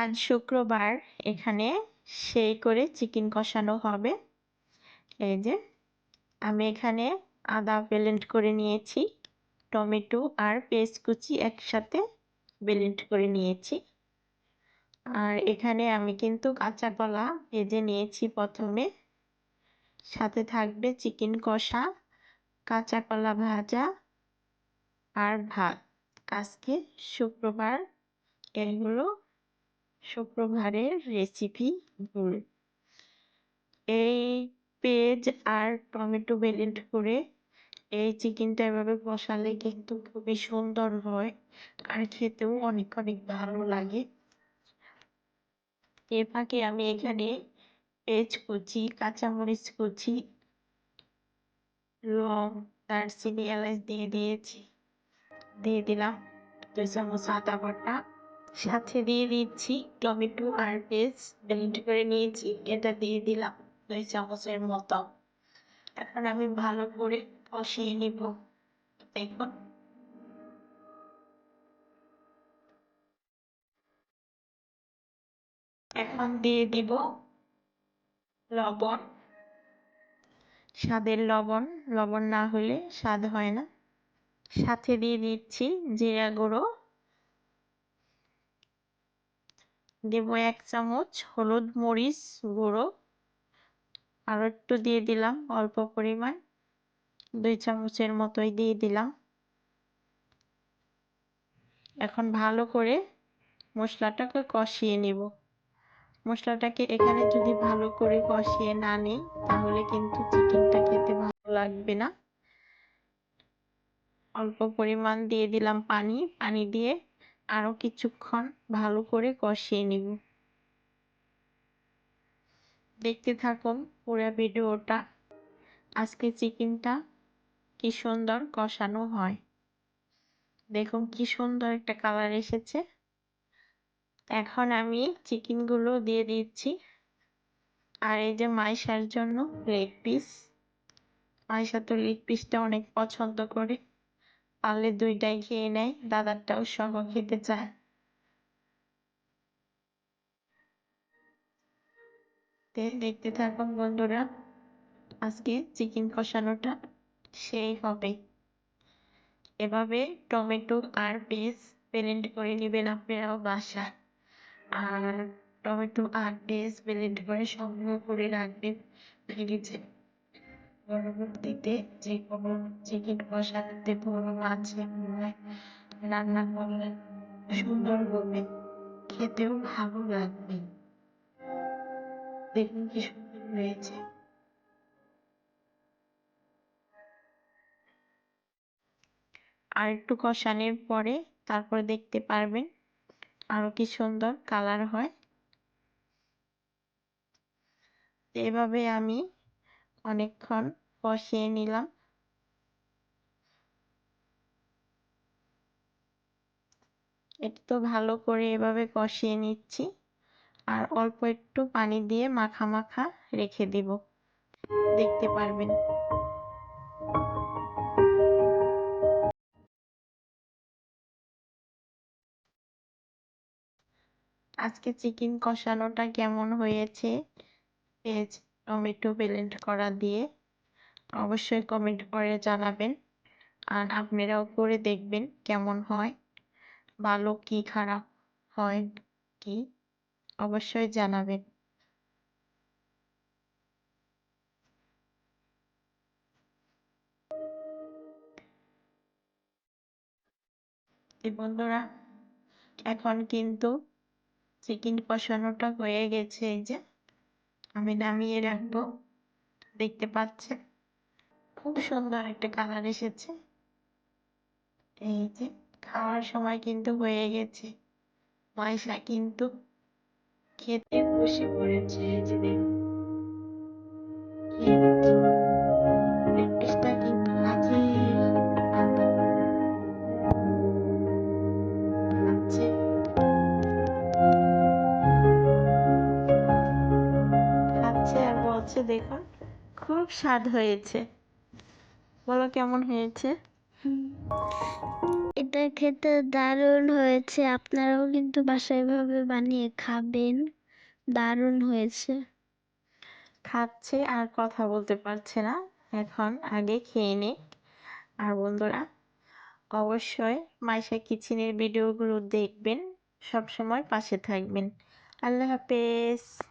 আজ শুক্রবার, এখানে সেই করে চিকেন কষানো হবে। এই যে, আমি এখানে আদা ব্লেন্ড করে নিয়েছি, টমেটো আর পেস্ট কুচি একসাথে ব্লেন্ড করে নিয়েছি। আর এখানে আমি কিন্তু কাঁচা কলা ভেজে নিয়েছি প্রথমে। সাথে থাকবে চিকেন কষা, কাঁচা কলা ভাজা আর ভাত। আজকে শুক্রবার, এগুলো শুক্রবারের রেসিপি ভুল এই পেঁয়াজ আর টমেটো ব্লেন্ড করে এই চিকেনটা এভাবে বসালে কিন্তু খুবই সুন্দর হয় আর খেতেও অনেক অনেক ভালো লাগে। এর ফাঁকে আমি এখানে পেঁয়াজ কুচি, কাঁচামরিচ কুচি, লং, দারচিনি, এলাচ দিয়ে দিয়েছি। দিয়ে দিলাম দুই চামচ আদা বাটা। সাথে দিয়ে দিচ্ছি টমেটো আর পেস্ট। করে নিয়েছি, এটা দিয়ে দিলাম দুই চামচের মতো। এখন আমি ভালো করে কষিয়ে নিব। দেখুন। এখন দিয়ে দিব লবণ। স্বাদের লবণ লবণ না হলে স্বাদ হয় না। সাথে দিয়ে দিচ্ছি জিরা গুঁড়ো। দেব এক চামচ হলুদ মরিচ গুঁড়ো। আরও একটু দিয়ে দিলাম, অল্প পরিমাণ। দুই চামচের মতোই দিয়ে দিলাম। এখন ভালো করে মশলাটাকে কষিয়ে নিব। মশলাটাকে এখানে যদি ভালো করে কষিয়ে না নিই, তাহলে কিন্তু চিকেনটা খেতে ভালো লাগবে না। অল্প পরিমাণ দিয়ে দিলাম পানি। পানি দিয়ে আরও কিছুক্ষণ ভালো করে কষিয়ে নিব। দেখতে থাকুন পুরো ভিডিওটা। আজকে চিকেনটা কি সুন্দর কষানো হয়। দেখুন কি সুন্দর একটা কালার এসেছে। এখন আমি চিকেনগুলো দিয়ে দিচ্ছি। আর এই যে মাইশার জন্য লেগ পিস। মাইশা তো লেগ পিসটা অনেক পছন্দ করে। পারলে দুইটাই খেয়ে নেয়, দাদারটাও সহ খেতে চায়। দেখতে থাকুন বন্ধুরা, আজকে চিকেন কষানোটা সেই হবে। এভাবে টমেটো আর পেস্ট ব্লেন্ড করে নেবেন আপনারাও বাসায়। আর টমেটো আর পেস্ট ব্লেন্ড করে সংগ্রহ করে রাখবেন ফ্রিজে পরবর্তীতে যে কোনো চিকেন কষাতে বড় মাছে রান্না করলে সুন্দর হবে। খেতেও ভালো লাগবে। দেখুন কি সুন্দর হয়েছে। আর একটু কষানোর পরে তারপর দেখতে পারবেন আরও কি সুন্দর কালার হয়। এভাবে আমি অনেকক্ষণ কষিয়ে নিলাম। এটা তো ভালো করে এভাবে কষিয়ে নিচ্ছি। আর অল্প একটু পানি দিয়ে মাখা মাখা রেখে দিব। দেখতে পারবেন। আজকে চিকেন কষানোটা কেমন হয়েছে? পেঁয়াজ, টমেটো ব্লেন্ড করা দিয়ে। অবশ্যই কমেন্ট করে জানাবেন। আর আপনারাও করে দেখবেন কেমন হয়, ভালো কি খারাপ হয় কি, অবশ্যই জানাবেন। বন্ধুরা, এখন কিন্তু চিকেন কষানোটা হয়ে গেছে, এই যে আমি নামিয়ে রাখব। দেখতে পাচ্ছেন? খুব সুন্দর একটা কালার এসেছে। এই যে খাওয়ার সময় কিন্তু হয়ে গেছে। মাইশা কিন্তু খেতে বসে পড়েছে যে দেখুন, খুব স্বাদ হয়েছে। বলো কেমন হয়েছে? এটা খেতে দারুণ হয়েছে। আপনারাও কিন্তু বাসায় এভাবে বানিয়ে খাবেন। দারুণ হয়েছে। খাচ্ছে আর কথা বলতে পারছে না। এখন আগে খেয়ে নে আর বন্ধুরা অবশ্যই মাইশা কিচেনের ভিডিওগুলো দেখবেন। সবসময় পাশে থাকবেন। আল্লাহ হাফেজ।